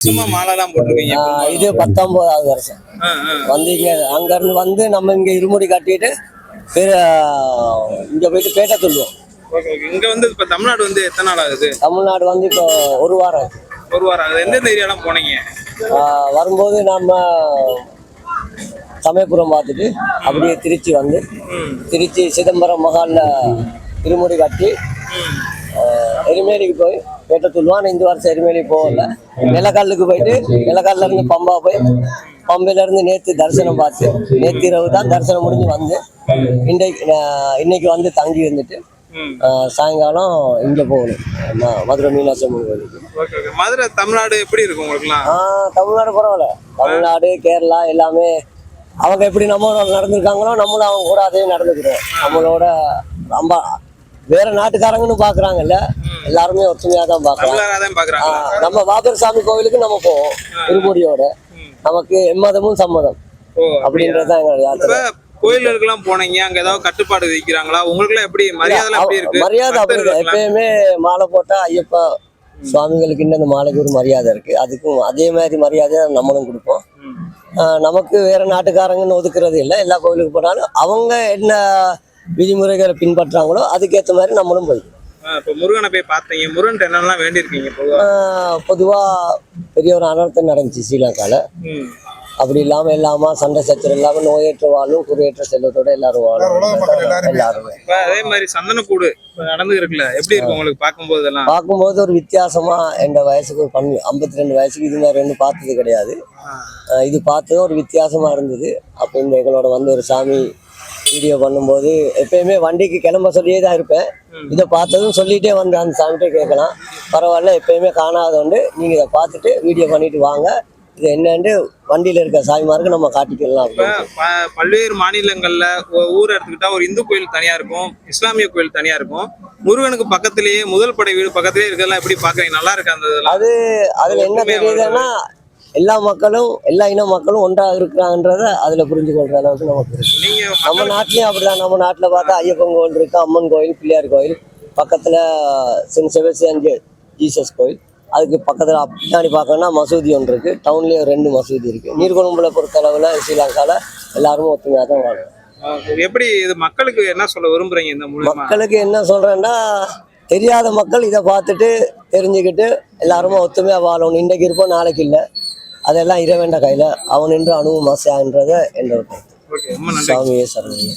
சும்மா மாலைலாம் போட்டிருக்கீங்க ஆஹ் இது பத்தொன்பதாவது வருஷம். வந்து இங்க அங்க இருந்து வந்து நம்ம இங்க இருமுடி கட்டிட்டு இங்க போயிட்டு பேட்டை சொல்லுவோம் இங்க வந்து இப்ப தமிழ்நாடு வந்து எத்தனை நாள் ஆகுது? தமிழ்நாடு வந்து இப்போ ஒரு வாரம். ஒரு வாரம் ஆகுது. எந்தெந்த ஏரியாலாம் போனீங்க? வரும்போது நம்ம சமயபுரம் பார்த்துட்டு அப்படியே திருச்சி வந்து திருச்சி சிதம்பரம் மகால்ல இருமுடி கட்டி எருமேலிக்கு போய் பேட்டை சொல்லுவான் இந்த வருஷம் எருமேலி போகல. நிலக்கல்லுக்கு போயிட்டு நிலக்கல்ல இருந்து பம்பா போய் பம்பையில இருந்து நேத்து தரிசனம் பார்த்து நேத்து இரவு தான் தரிசனம் முடிஞ்சு வந்து இன்றைக்கு இன்னைக்கு வந்து தங்கி இருந்துட்டு சாயங்காலம் இங்க போகணும். மதுரை மீனாட்சி அம்மன் கோயிலுக்கு. Okay okay. மதுரை தமிழ்நாடு எப்படி இருக்கு உங்களுக்குலாம்? ஆஹ் தமிழ்நாடு பரவாயில்ல. தமிழ்நாடு கேரளா எல்லாமே அவங்க எப்படி நம்மளோட நடந்திருக்காங்களோ நம்மளும் அவங்க கூட அதே நடந்துக்கிறோம். நம்மளோட ரொம்ப வேற நாட்டுக்காரங்கன்னு பாக்குறாங்கல்ல. எல்லாருமே ஒற்றுமையா தான் பாக்குறாங்க. நம்ம பாபர் சாமி கோவிலுக்கு நம்ம போவோம் இருமுடியோட. நமக்கு எம்மதமும் சம்மதம் அப்படின்றதுதான் எங்களோட யாத்திரை இப்ப கோயிலுக்கெல்லாம் போனீங்க அங்க ஏதாவது கட்டுப்பாடு விதிக்கிறாங்களா உங்களுக்கு எப்படி மரியாதை இருக்கு? மரியாதை? எப்பயுமே மாலை போட்டா ஐயப்பா சுவாமிகளுக்கு இன்னும் மாலைக்கு ஒரு மரியாதை இருக்கு. அதுக்கும் அதே மாதிரி மரியாதையை நம்மளும் கொடுப்போம். நமக்கு வேற நாட்டுக்காரங்கன்னு ஒதுக்குறது இல்லை. எல்லா கோவிலுக்கு போனாலும் அவங்க என்ன விதிமுறைகளை பின்பற்றாங்களோ அதுக்கேற்ற மாதிரி நம்மளும் போய்க்கணும் ஆ, இப்ப முருகனை போய் பார்த்தீங்க. முருகன் என்னெல்லாம் வேண்டியிருக்கீங்க பொதுவா? ஆஹ் பொதுவா பெரிய ஒரு அனர்த்தம் நடந்துச்சு ஸ்ரீலங்கால ம். அப்படி இல்லாம இல்லாம சண்டை சச்சரவு இல்லாம நோயற்ற வாழும் குறையற்ற செல்வத்தோட எல்லாரும் வாழும். எல்லாரும். இப்ப அதே மாதிரி சந்தனக்கூடு இப்ப நடந்து இருக்குல்ல எப்படி இருக்கு உங்களுக்கு பார்க்கும்போது பார்க்கும்போது ஒரு வித்தியாசமா எந்த வயசுக்கு பண்ணி ஐம்பத்தி ரெண்டு வயசுக்கு இது மாதிரி ரெண்டு பார்த்தது கிடையாது. ஆஹ் இது பார்த்ததும் ஒரு வித்தியாசமா இருந்தது. அப்போ இந்த எங்களோட வந்து ஒரு சாமி வீடியோ பண்ணும்போது எப்பயுமே வண்டிக்கு கிளம்ப சொல்லியே தான் இருப்பேன். இதை பார்த்ததும் சொல்லிட்டே வந்து அந்த சாமிகிட்ட கேட்கலாம். பரவாயில்ல எப்பயுமே காணாதவண்டு நீங்க இதை பார்த்துட்டு வீடியோ பண்ணிட்டு வாங்க. இது என்னன்னு வண்டியில இருக்க சாமிமாருக்கு நம்ம காட்டிக்கலாம் பல்வேறு மாநிலங்கள்ல ஊர் எடுத்துக்கிட்டா ஒரு இந்து கோயில் தனியா இருக்கும் இஸ்லாமிய கோயில் தனியா இருக்கும். முருகனுக்கு பக்கத்திலேயே முதல் படை வீடு பக்கத்திலேயே இருக்கிறதெல்லாம் எப்படி பாக்குறீங்க? நல்லா இருக்கு அந்த அது அதுல என்ன தெரியுதுன்னா எல்லா மக்களும் எல்லா இன மக்களும் ஒன்றாக இருக்கிறாங்கன்றத அதுல புரிஞ்சு கொள்ற அளவுக்கு நமக்கு நம்ம நாட்டிலயும் அப்படிதான். நம்ம நாட்டுல பார்த்தா ஐயப்பன் கோயில் இருக்கு அம்மன் கோயில் பிள்ளையார் கோயில் பக்கத்துல சென்ட் செபஸ்டியன் ஜீசஸ் கோயில் அதுக்கு பக்கத்துல பின்னாடி பார்க்கணும்னா மசூதி ஒன்று இருக்கு. டவுன்லயே ரெண்டு மசூதி இருக்கு. நீர்கொழும்புல பொறுத்த அளவுல ஸ்ரீலங்கால எல்லாரும் ஒத்துமையா தான் வாழும். எப்படி இது மக்களுக்கு என்ன சொல்ல விரும்புறீங்க இந்த மக்களுக்கு என்ன சொல்றேன்னா தெரியாத மக்கள் இதை பார்த்துட்டு தெரிஞ்சுக்கிட்டு எல்லாருமே ஒத்துமையா வாழணும். இன்றைக்கு இருப்போம் நாளைக்கு இல்லை. அதெல்லாம் இறைவன்ற கையில அவன் என்று அணுவும் ரொம்ப நன்றி. சாமியே சரணம்.